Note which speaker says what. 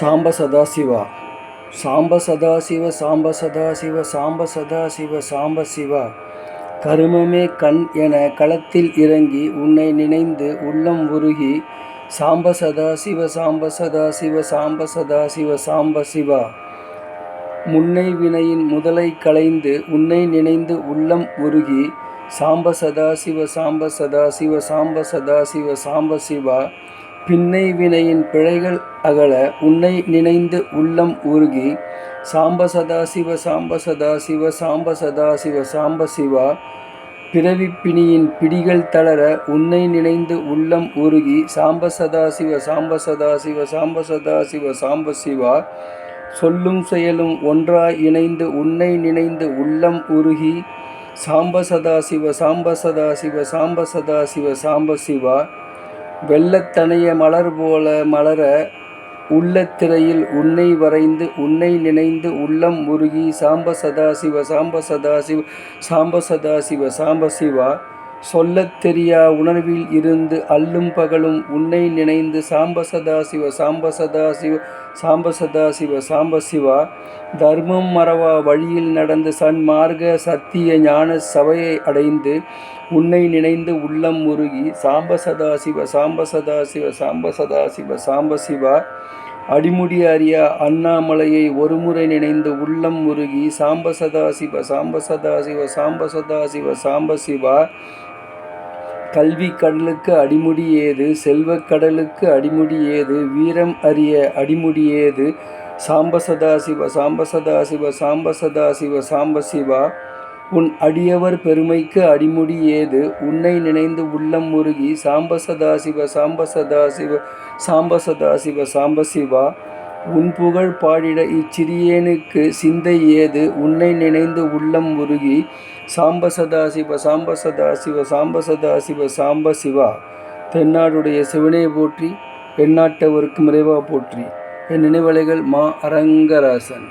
Speaker 1: சாம்ப சதாசிவா. சாம்ப சதாசிவ சாம்ப சதாசிவ சாம்ப சதாசிவ சாம்ப சிவா. கருமமே கண் என களத்தில் இறங்கி உன்னை நினைந்து உள்ளம் உருகி சாம்ப சதாசிவ சாம்ப சதாசிவ சாம்ப சதாசிவ சாம்ப சிவா. முன்னை வினையின் முதலை களைந்து உன்னை நினைந்து உள்ளம் உருகி சாம்ப சதாசிவ சாம்ப சதாசிவ சாம்ப சதாசிவ சாம்ப சிவா. பின்னை வினையின் பிழைகள் அகல உன்னை நினைந்து உள்ளம் உருகி சாம்ப சதாசிவ சாம்ப சதாசிவ சாம்ப சதாசிவ சாம்ப சிவா பிறவிப் பிணியின் பிடிகள் தளர உன்னை நினைந்து உள்ளம் உருகி சாம்ப சதாசிவ சாம்ப சதாசிவ சாம்ப சதாசிவ சாம்ப சிவா சொல்லும் செயலும் ஒன்றாய் இணைந்து உன்னை நினைந்து உள்ளம் உருகி சாம்ப சதாசிவ சாம்ப சதாசிவ சாம்ப சதாசிவ சாம்ப சிவா வெள்ளத்தனைய மலர் போல மலர உள்ளத்திரையில் உன்னை வரைந்து உன்னை நினைந்து உள்ளம் உருகி சாம்ப சதாசிவ சாம்ப சதாசிவ சாம்ப சதாசிவ சாம்ப சிவா சொல்லத் தெரியா உணர்வில் இருந்து அல்லும் பகலும் உன்னை நினைந்து சாம்ப சதாசிவ சாம்ப சதாசிவ சாம்ப சதாசிவ சாம்ப சிவா தர்மம் மறவா வழியில் நடந்து சன்மார்க்க சத்திய ஞான சபையை அடைந்து உன்னை நினைந்து உள்ளம் முருகி சாம்ப சதாசிவ சாம்ப சதாசிவ சாம்ப சதாசிவ சாம்ப சிவா அடிமுடி அறியா அண்ணாமலையை ஒருமுறை நினைந்து உள்ளம் முருகி சாம்ப சதாசிவ சாம்ப சதாசிவ சாம்ப சதாசிவ சாம்ப சிவா கல்வி கடலுக்கு அடிமுடி ஏது? செல்வக் கடலுக்கு அடிமுடி ஏது? வீரம் அறிய அடிமுடி ஏது? சாம்ப சதாசிவ சாம்ப சதாசிவ சாம்ப சதாசிவ சாம்ப சிவா உன் அடியவர் பெருமைக்கு அடிமுடி ஏது? உன்னை நினைந்து உள்ளம் முருகி சாம்ப சதாசிவ சாம்ப சதாசிவ சாம்ப சதாசிவ சாம்ப சிவா உன் புகழ் பாடிட இச்சிறியேனுக்கு சிந்தை ஏது? உன்னை நினைந்து உள்ளம் உருகி சாம்ப சதாசிவ சாம்ப சதாசிவ சாம்ப சதாசிவ சாம்ப சிவா. தென்னாடுடைய சிவனை போற்றி எந்நாட்டவருக்கு மறைவா போற்றி. என் நினைவலைகள் மா அரங்கராசன்